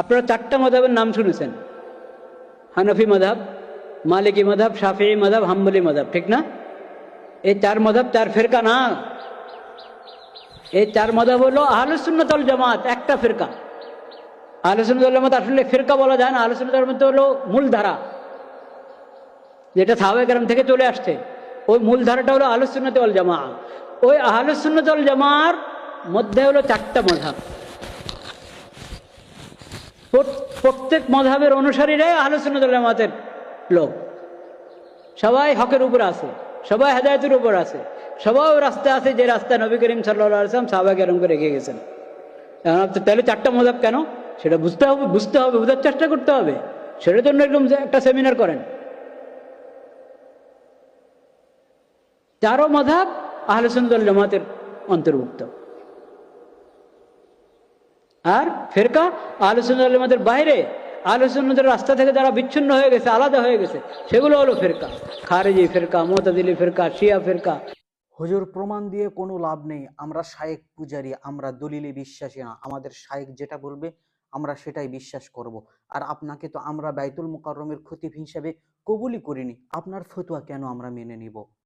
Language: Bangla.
আপনারা চারটা মধাবের নাম শুনেছেন। হানফি মধাব, মালিকি মধাব শাফি মধাব, হাম্বলি মধাব, ঠিক না? এই চার মধাব, চার ফেরকা না। এই চার মধাব হলো আহলুসুন্নতল জামাত, একটা ফেরকা। আহলুসুন্নতল জামাত আসলে ফেরকা বলা যায় না আহলুসুন্নতল জামাত হলো মূল ধারা। যেটা সাহাবেকেরাম থেকে চলে আসছে। ওই মূল ধারাটা হলো আহলুসুন্নতল জামা ওই আহলুসুন্নতল জামার মধ্যে হলো চারটা মধাব। প্রত্যেক মধাবের অনুসারীরাই আহলুসুন্নতুল জামাতের লোক। সবাই হকের উপর আছে, সবাই হেদায়তের উপর আছে, সবাই রাস্তা আছে যে রাস্তা নবী করিম সাল্লাহ আসলাম সাহবাকে এরম করে রেখে গেছেন। এখন তাহলে চারটা মধাব কেন? সেটা বুঝতে হবে বুঝতে হবে, বোঝার চেষ্টা করতে হবে। সেটার জন্য একদম একটা সেমিনার করেন। চারো মধাব আহলুসুন্নতুল জামাতের অন্তর্ভুক্ত। আর ফেরকা আলোচনা আমাদের বাইরে আলোচনাদের রাস্তা থেকে যারা বিচ্ছিন্ন হয়ে গেছে, আলাদা হয়ে গেছে, সেগুলো হলো ফেরকা। খারেজি ফেরকা, মোতাদিলি ফেরকা, শিয়া ফেরকা। হুজুর, প্রমাণ দিয়ে কোনো লাভ নেই। আমরা শায়েক পূজারি, আমরা দলিলে বিশ্বাসী না। আমাদের শায়েক যেটা বলবে, আমরা সেটাই বিশ্বাস করব। আর আপনাকে তো আমরা বাইতুল মুকাররমের খতিব হিসাবে কবুলই করিনি। আপনার ফতুয়া কেন আমরা মেনে নিব?